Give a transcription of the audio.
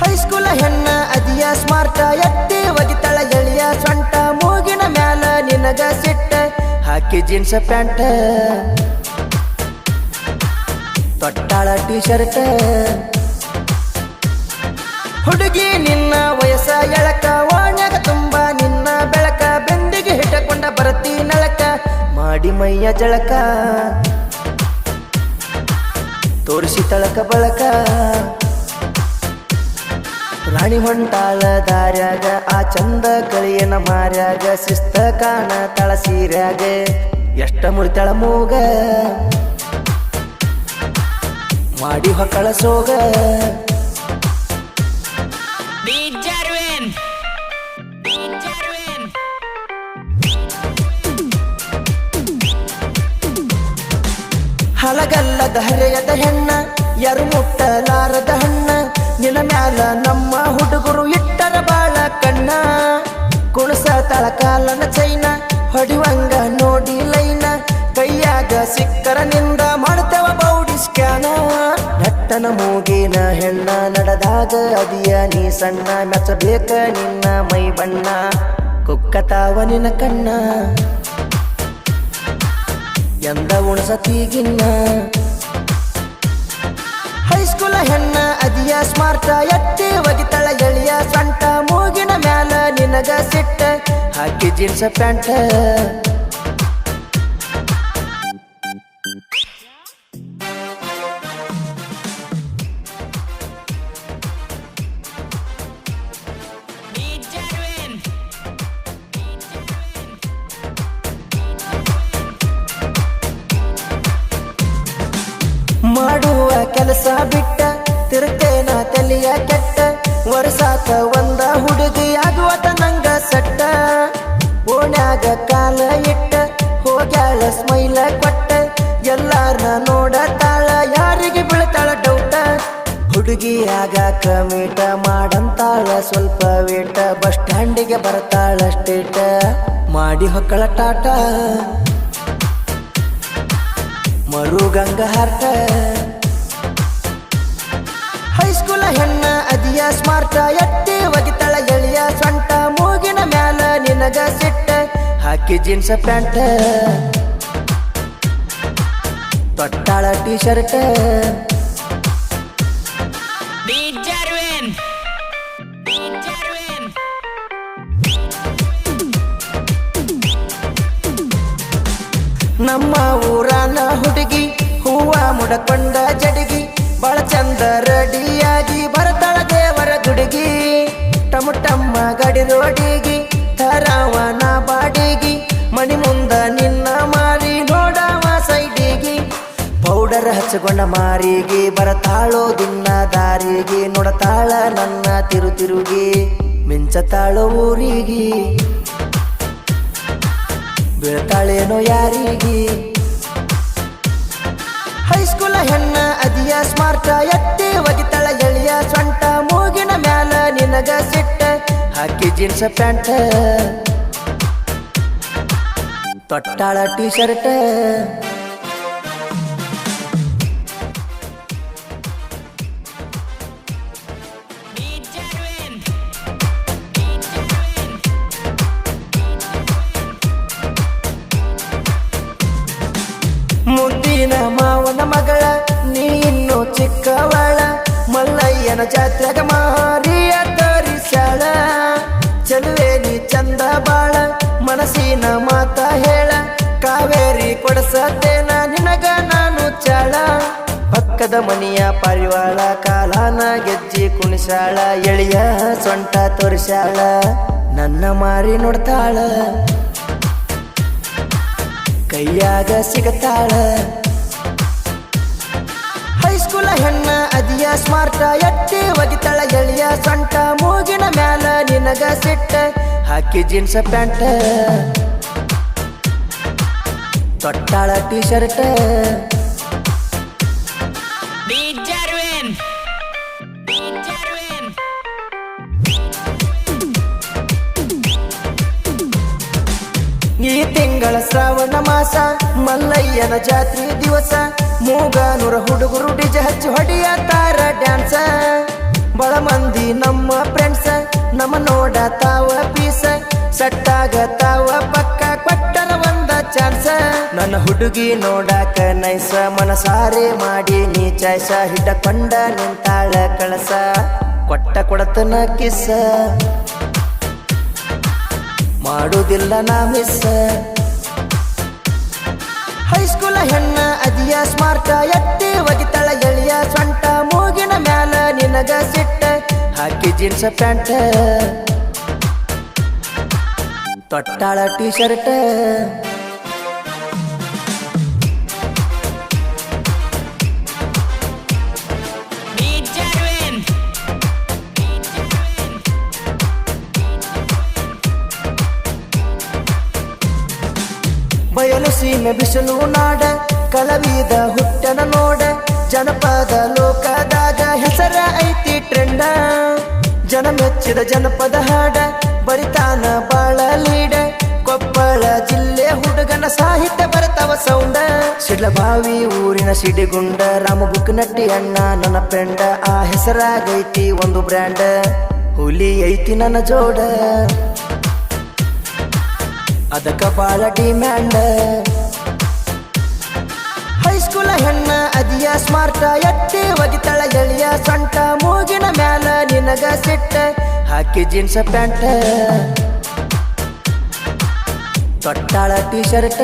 ಹೈಸ್ಕೂಲ ಹೆಣ್ಣ, ಅದಿಯ ಸ್ಮಾರ್ಟ ಎತ್ತಿ ಒಗಿತಳ ಎಳಿಯ ಸೊಂಟ ಮೂಗಿನ ಮ್ಯಾಲ ನಿನಗ ಸಿಟ್ಟ, ಹಾಕಿ ಜೀನ್ಸ್ ಪ್ಯಾಂಟ್, ತೊಟ್ಟಾಳ ಟಿ ಶರ್ಟ್ ಹುಡುಗಿ ನಿನ್ನ ವಯಸ್ಸ ಎಳಕ ವಾಣ್ಯಾಗ ತುಂಬ ನಿನ್ನ ಬೆಳಕ, ಬೆಂದಿಗೆ ಹಿಟ್ಟಕೊಂಡ ಬರತಿ ನಳಕ, ಮಾಡಿ ಮೈಯ ಜಳಕ, ತೋರಿಸಿ ತಳಕ ಬಳಕ. ರಾಣಿ ಹೊಂಟಾಳ ದಾರ್ಯಾಗ ಆ ಚಂದ ಕಳಿಯನ ಮಾರ್ಯಾಗ ಶಿಸ್ತ ಕಾಣ ತಳ ಸೀರ್ಯಾಗ ಎಷ್ಟ ಮುರಿತಳ ಮೂಗ ಮಾಡಿ ಹೊಕ್ಕಳ ಸೋಗ! ಹಲಗಲ್ಲದ ಹರೆಯದ ಹೆಣ್ಣ ಯಾರು ಮುಟ್ಟಲಾರದ ಹಣ್ಣ ನಿನ ಮ್ಯಾಲ ನಮ್ಮ ಹುಡುಗರು ಇಟ್ಟರ ಬಾಳ ಕಣ್ಣ. ಕುಣಸ ತಳಕಾಲನ ಚೈನ, ಹೊಡಿವಂಗ ನೋಡಿ ಲೈನ. ಕೈಯಾಗ ಸಿಕ್ಕರ ನಿಂದ ಮಾಡ್ತೇವ ಬೌಡಿ ಸ್ಕ್ಯಾನ. ನೆಟ್ಟನ ಮೂಗಿನ ಹೆಣ್ಣ ನಡೆದಾಗ ಅದಿಯ ನೀ ಸಣ್ಣ ಮೆಚ್ಚಬೇಕ ನಿನ್ನ ಮೈ ಬಣ್ಣ. ಕುಕ್ಕತಾವ ನಿನ್ನ ಕಣ್ಣ. ಎಂದ ಉಣಸತೀಗಿನ್ನ ಅದಿಯ ಸ್ಮಾರ್ಟ ಎತ್ತಿ ಒಗಿತಳ ಎಳಿಯ ಸಂತ ಮೂಗಿನ ಮ್ಯಾಲ ನಿನಗ ಸಿಟ್ಟ. ಹಾಕಿ ಜೀನ್ಸ್ ಪ್ಯಾಂಟ್ ಓಣ್ಯಾಗ ಕಾಲ ಇಟ್ಟ, ಹೋಗ್ಯಾಳ ಸ್ಮೈಲ ಕೊಟ್ಟ, ಎಲ್ಲಾರ್ನ ನೋಡತಾಳ, ಯಾರಿಗೆ ಬೀಳ್ತಾಳ ಡೌಟ ಹುಡುಗಿ ಆಗಾಕ ಮೀಟ ಮಾಡಂತಾಳ, ಸ್ವಲ್ಪ ವೇಟ ಬಸ್ ಸ್ಟ್ಯಾಂಡಿಗೆ ಬರ್ತಾಳ ಸ್ಟೇಟ. ಮಾಡಿ ಹೊಕ್ಕಳ ಟಾಟ. ಮರು ಗಂಗ ಹಾರ್ಟ ಹೈಸ್ಕೂಲ ಹೆಣ್ಣ ಅದಿಯ ಸ್ಮಾರ್ಟ ಎತ್ತಿ ಹಾಕಿ jeans pant ತೊಟ್ಟಾಳ T shirt DJ Arvin! DJ Arvin! ನಮ್ಮ ಊರಾನ ಹುಡುಗಿ, ಹೂವ ಮುಡಕೊಂಡ ಜಡಿಗಿ ಹಚ್ಚಕೊಂಡ ಮಾರಿಗೆ, ಬರತಾಳೋ ದಿನ್ನ ದಾರಿಗೆ, ನೋಡತಾಳ ನನ್ನ ತಿರು ತಿರುಗಿ ಮಿಂಚತಾಳೋ ಊರಿಗೆ. ಬೀಳ್ತಾಳೇನೋ ಯಾರಿಗೆ. ಹೈಸ್ಕೂಲ ಹೆಣ್ಣ ಅದಿಯ ಸ್ಮಾರ್ಟ, ಎತ್ತಿ ಒಗಿತಾಳ ಎಳಿಯ ಸೊಂಟ, ಮೂಗಿನ ಮ್ಯಾಲ ನಿನಗ ಸಿಟ್ಟ ಹಾಕಿ ಜೀನ್ಸ್ ಪ್ಯಾಂಟ್. ತೊಟ್ಟಾಳ ಟಿ ಶರ್ಟ್ ಚಿಕ್ಕವಳ ಮಲ್ಲಯ್ಯನ ಜಾತ್ರೆಗ ಮಾರಿಯ ತೋರಿಸಳ ಚಲುವೆ ನೀ ಚಂದ ಬಾಳ, ಮನಸ್ಸಿನ ಮಾತ ಹೇಳ. ಕಾವೇರಿ ಕೊಡಸತ್ತೇನ ನಿನಗ ನಾನು ಚಳ. ಪಕ್ಕದ ಮನಿಯ ಪಾರಿವಾಳ ಕಾಲಾನ ಗೆಜ್ಜಿ ಕುಣಿಸಾಳ, ಎಳಿಯ ಸೊಂಟ ತೋರಿಸಾಳ ನನ್ನ ಮಾರಿ ನೋಡ್ತಾಳ. ಕೈಯಾಗ ಸಿಗತಾಳ. ಸ್ಮಾರ್ಟ ಎತ್ತಿ ಒಗಿತಳ ಎಳಿಯ ಸೊಂಟ. ಮೂಗಿನ ಮ್ಯಾಲ ನಿನಗ ಸಿಟ್ಟ ಹಾಕಿ ಜೀನ್ಸ್ ಪ್ಯಾಂಟ್. ತೊಟ್ಟಾಳ ಟಿ ಶರ್ಟ್ ಈ ತಿಂಗಳ ಶ್ರಾವಣ ಮಾಸ, ಮಲ್ಲಯ್ಯನ ಜಾತ್ರೆ ದಿವಸ ಮೂಗ ನೂರ ಹುಡುಗರು ಡಿಜ ಹಚ್ಚಿ ಹೊಡೆಯತಾರ ಡ್ಯಾನ್ಸ. ಬಳ ಮಂದಿ ನಮ್ಮ ಫ್ರೆಂಡ್ಸ ನಮ್ಮ ನೋಡ ತಾವ ಪೀಸ, ಸಟ್ಟಾಗ ತಾವ ಪಕ್ಕ ಕೊಟ್ಟರ ಒಂದ ಚಾನ್ಸ ನನ್ನ ಹುಡುಗಿ ನೋಡಾಕ ನೈಸ, ಮನಸಾರೆ ಮಾಡಿ ನೀ ಚಾಯ್ಸ, ಹಿಡ್ಕೊಂಡ ನಿಂತಾಳ ಕಳಸ. ಕೊಟ್ಟ ಕೊಡತನ ಕಿಸ ಮಾಡುವುದಿಲ್ಲ ನಾ ಮಿಸ್ ಹೈಸ್ಕೂಲ ಹೆಣ್ಣ ಅದಿಯ ಸ್ಮಾರ್ಟ ಎತ್ತಿ ಒಗಿತಳ ಎಳಿಯ ಸೊಂಟ, ಮೂಗಿನ ಮ್ಯಾಲ ನಿನಗ ಸಿಟ್ಟ, ಹಾಕಿ ಜೀನ್ಸ್ ಪ್ಯಾಂಟ್ ತೊಟ್ಟಾಳ ಟೀ ಶರ್ಟ್ ಸೀಮೆ ಬಿಸಿಲು ನಾಡ ಕಲವಿದ ಹುಟ್ಟನ ನೋಡ, ಜನಪದ ಲೋಕದಾಗ ಹೆಸರ ಐತಿ ಟ್ರೆಂಡ. ಜನ ಮೆಚ್ಚಿದ ಜನಪದ ಹಾಡ, ಬರಿತಾನ ಬಾಳ ಲೀಡ. ಕೊಪ್ಪಳ ಜಿಲ್ಲೆ ಹುಡುಗನ ಸಾಹಿತ್ಯ ಬರತವ ಸೌಂಡ. ಸಿಡ್ಲಬಾವಿ ಊರಿನ ಸಿಡಿಗುಂಡ ರಾಮ ಬುಕ್ನಟ್ಟಿ ಅಣ್ಣ ನನ್ನ ಫ್ರೆಂಡ. ಆ ಹೆಸರಾಗೈತಿ ಒಂದು ಬ್ರ್ಯಾಂಡ್. ಹುಲಿ ಐತಿ ನನ್ನ ಜೋಡ. ಅದಕ್ಕ ಬಾಳ ಡಿಮ್ಯಾಂಡ್ ಹೈಸ್ಕೂಲ ಹೆಣ್ಣ, ಅದಿಯ ಸ್ಮಾರ್ಟ ಎತ್ತಿ ಒಗಿತಳ ಎಳಿಯ ಸೊಂಟ, ಮೂಗಿನ ಮ್ಯಾಲ ನಿನಗ ಸಿಟ್ಟ, ಹಾಕಿ ಜೀನ್ಸ್ ಪ್ಯಾಂಟ್ ತೊಟ್ಟಾಳ ಟೀ ಶರ್ಟ್